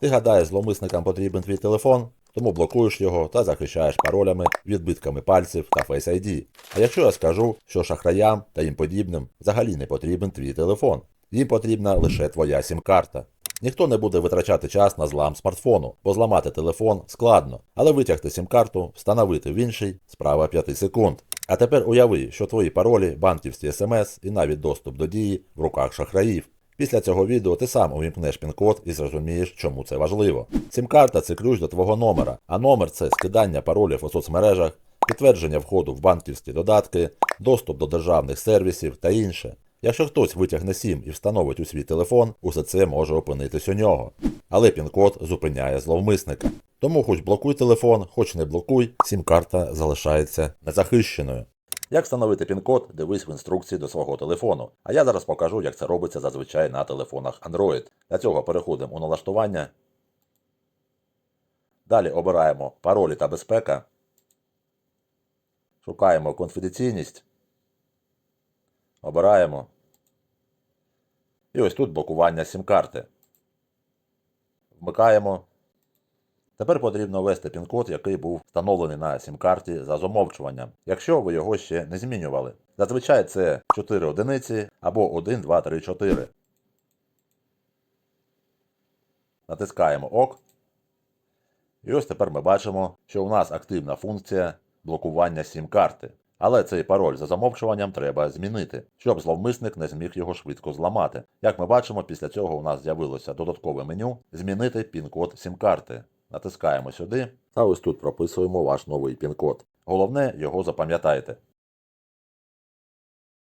Ти гадаєш, зловмисникам потрібен твій телефон, тому блокуєш його та захищаєш паролями, відбитками пальців та Face ID. А якщо я скажу, що шахраям та їм подібним взагалі не потрібен твій телефон, їм потрібна лише твоя сім-карта. Ніхто не буде витрачати час на злам смартфону, бо зламати телефон складно, але витягти сім-карту, встановити в інший справа 5 секунд. А тепер уяви, що твої паролі, банківські смс і навіть доступ до дії в руках шахраїв. Після цього відео ти сам увімкнеш пін-код і зрозумієш, чому це важливо. Сім-карта це ключ до твого номера, а номер це скидання паролів у соцмережах, підтвердження входу в банківські додатки, доступ до державних сервісів та інше. Якщо хтось витягне сім і встановить у свій телефон, усе це може опинитись у нього. Але пін-код зупиняє зловмисника. Тому хоч блокуй телефон, хоч не блокуй, сім-карта залишається незахищеною. Як встановити пін-код, дивись в інструкції до свого телефону. А я зараз покажу, як це робиться зазвичай на телефонах Android. Для цього переходимо у налаштування. Далі обираємо паролі та безпека. Шукаємо конфіденційність. Обираємо. І ось тут блокування сім-карти. Вмикаємо. Тепер потрібно ввести пін-код, який був встановлений на сім-карті за замовчуванням, якщо ви його ще не змінювали. Зазвичай це 4 одиниці або 1, 2, 3, 4. Натискаємо ОК. І ось тепер ми бачимо, що у нас активна функція блокування сім-карти. Але цей пароль за замовчуванням треба змінити, щоб зловмисник не зміг його швидко зламати. Як ми бачимо, після цього у нас з'явилося додаткове меню Змінити пін-код сім-карти. Натискаємо сюди та ось тут прописуємо ваш новий пін-код. Головне, його запам'ятайте.